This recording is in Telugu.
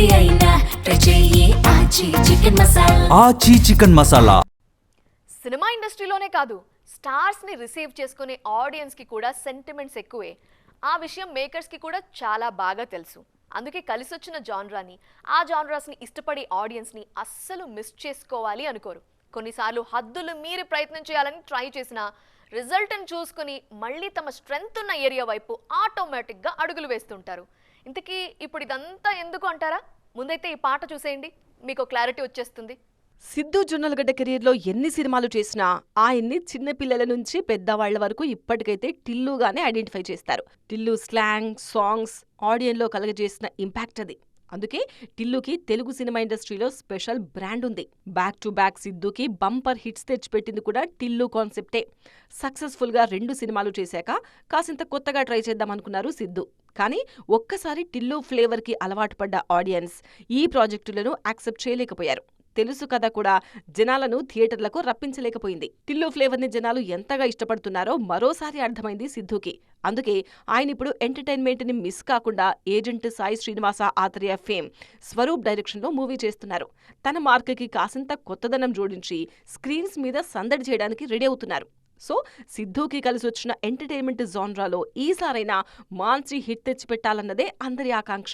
ఏది అయినా Aachi chicken masala. Aachi chicken masala. Cinema ఇండస్ట్రీలోనే కాదు స్టార్స్ని రిసీవ్ చేసుకునే ఆడియన్స్కి కూడా సెంటిమెంట్స్ ఎక్కువే. ఆ విషయం మేకర్స్కి కూడా చాలా బాగా తెలుసు. అందుకే కలిసి వచ్చిన జాన్రాని ఆ జాన్రాస్ని ఇష్టపడే ఆడియన్స్ని అస్సలు మిస్ చేసుకోవాలి అనుకోరు. కొన్నిసార్లు హద్దులు మీరి ప్రయత్నం చేయాలని ట్రై చేసిన రిజల్ట్ని చూసుకుని మళ్ళీ తమ స్ట్రెంగ్త్ ఉన్న ఏరియా వైపు ఆటోమేటిక్గా అడుగులు వేస్తుంటారు. ఇంతకీ ఇప్పుడు ఇదంతా ఎందుకు అంటారా? ముందైతే ఈ పాట చూసేయండి మీకు క్లారిటీ వచ్చేస్తుంది. సిద్ధు జొన్నలగడ్డ కెరీర్లో ఎన్ని సినిమాలు చేసినా ఆయన్ని చిన్నపిల్లల నుంచి పెద్దవాళ్ళ వరకు ఇప్పటికైతే టిల్లుగానే ఐడెంటిఫై చేస్తారు. టిల్లు స్లాంగ్ సాంగ్స్ ఆడియన్లో కలగజేసిన ఇంపాక్ట్ అది. అందుకే టిల్లుకి తెలుగు సినిమా ఇండస్ట్రీలో స్పెషల్ బ్రాండ్ ఉంది. బ్యాక్ టు బ్యాక్ సిద్ధుకి బంపర్ హిట్స్ తెచ్చిపెట్టింది కూడా టిల్లు కాన్సెప్టే. సక్సెస్ఫుల్గా రెండు సినిమాలు చేశాక కాసింత కొత్తగా ట్రై చేద్దాం అనుకున్నారు సిద్ధు. కానీ ఒక్కసారి టిల్లు ఫ్లేవర్కి అలవాటు పడ్డ ఆడియన్స్ ఈ ప్రాజెక్టులను యాక్సెప్ట్ చేయలేకపోయారు. తెలుసు కదా కూడా జనాలను థియేటర్లకు రప్పించలేకపోయింది. టిల్లు ఫ్లేవర్ని జనాలు ఎంతగా ఇష్టపడుతున్నారో మరోసారి అర్థమైంది సిద్ధుకి. అందుకే ఆయన ఇప్పుడు ఎంటర్టైన్మెంట్ని మిస్ కాకుండా ఏజెంట్ సాయి శ్రీనివాస ఆత్రేయ ఫేమ్ స్వరూప్ డైరెక్షన్లో మూవీ చేస్తున్నారు. తన మార్కుకి కాసింత కొత్తదనం జోడించి స్క్రీన్స్ మీద సందడి చేయడానికి రెడీ అవుతున్నారు. సో సిద్ధుకి కలిసి వచ్చిన ఎంటర్టైన్మెంట్ జాన్రాలో ఈసారైనా మాన్సీ హిట్ తెచ్చిపెట్టాలన్నదే అందరి ఆకాంక్ష.